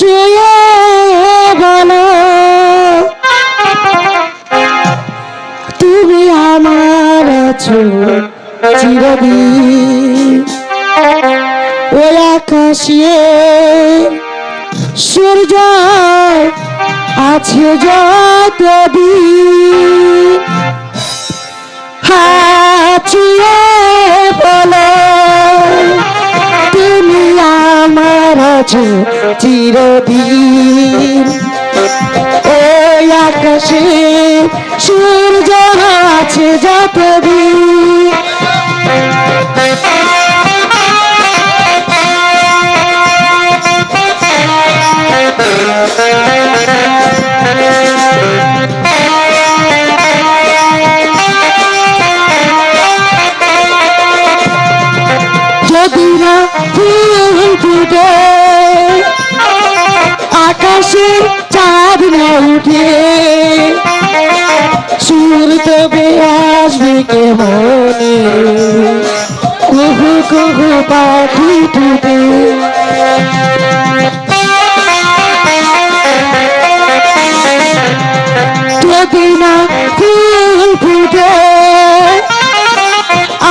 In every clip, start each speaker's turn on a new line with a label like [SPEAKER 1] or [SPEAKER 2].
[SPEAKER 1] শুয়ে বলো। তুমি আমার আছো চিরদিন। ওই আকাশে সূর্য আছে যতদিন। আছো চিরদিন। ওই আকাশে সূর্য আছে যতদিন। যদি না ফুল ফুটে আকাশে চাঁদ না উঠে। সুর তবে আসবে কে মনে কুহু কুহু পাখি টুটে। যদি না ফুল ফুটে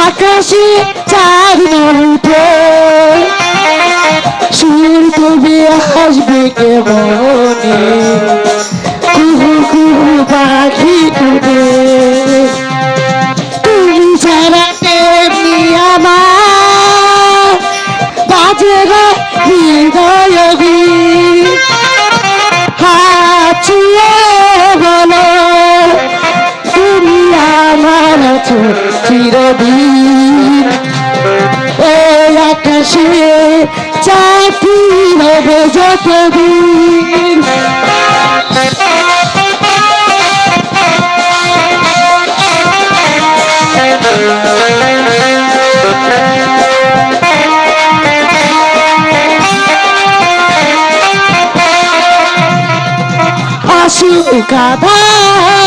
[SPEAKER 1] আকাশে চাঁদ না উঠে। চিরদিন। এই আকাশে চাকরি হবে যতদিন। আসুকাধারা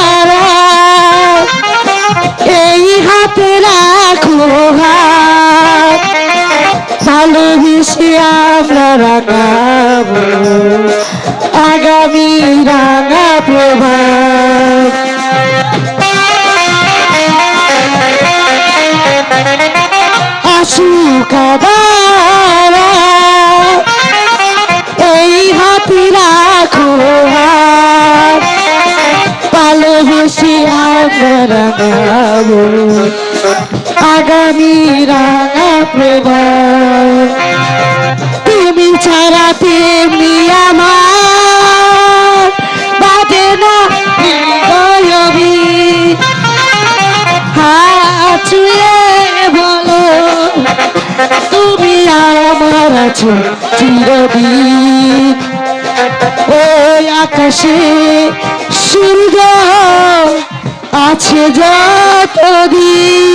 [SPEAKER 1] ভালোবেসে আমরা রাখাব আগামী রাঙা প্রভাত। আসুকাধারা এই হাতি রাখো ভালোবেসে আমরা গাবো আগামী রাঙা প্রভাত। তুমি তেমনি আমার বাজে না হৃদয়বি হাত বলো, তুমি আমার আছো চিরদিন। ওই আকাশে সূর্য আছে যতদিন।